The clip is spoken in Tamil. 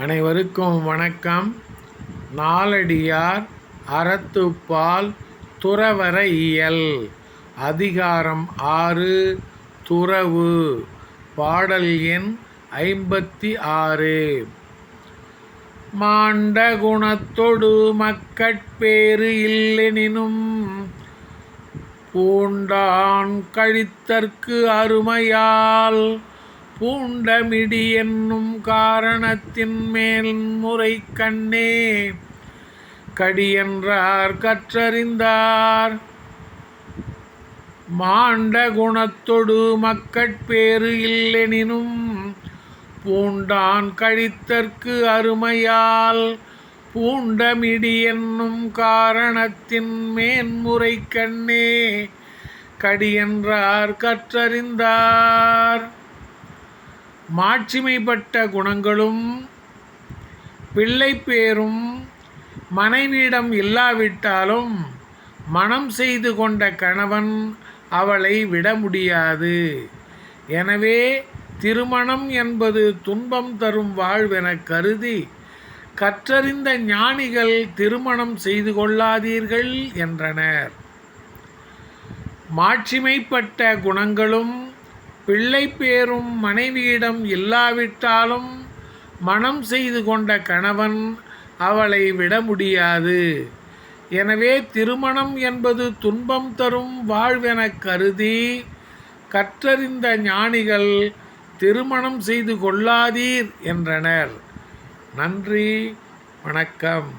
அனைவருக்கும் வணக்கம். நாலடியார் அறத்துப்பால் துறவர இயல் அதிகாரம் ஆறு துறவு. பாடல் எண் ஐம்பத்தி ஆறு மாண்ட குணத்தொடு மக்கட்பேறு இல்லெனினும் பூண்டான் கழித்தற்கு அருமையால் பூண்டமிடி என்னும் காரணத்தின் மேல் முறை கண்ணே. கடியென்றார் கற்றறிந்தார். மாண்ட குணத்தொடு மக்கட்பேறு இல்லெனினும் பூண்டான் கழித்தற்கு அருமையால். பூண்டமிடி என்னும் காரணத்தின் மேன்முறை கண்ணே. கடியென்றார் கற்றறிந்தார். மாட்சிமைப்பட்ட குணங்களும் பிள்ளை பேரும் மனைவியிடம் இல்லாவிட்டாலும் மனம் செய்து கொண்ட கணவன் அவளை விட முடியாது. எனவே திருமணம் என்பது துன்பம் தரும் வாழ்வென கருதி கற்றறிந்த ஞானிகள் திருமணம் செய்து கொள்ளாதீர்கள் என்றனர். மாட்சிமைப்பட்ட குணங்களும் பிள்ளை பேரும் மனைவியிடம் இல்லாவிட்டாலும் மனம் செய்து கொண்ட கணவன் அவளை விட முடியாது. எனவே திருமணம் என்பது துன்பம் தரும் வாழ்வென கருதி கற்றறிந்த ஞானிகள் திருமணம் செய்து கொள்ளாதீர் என்றனர். நன்றி வணக்கம்.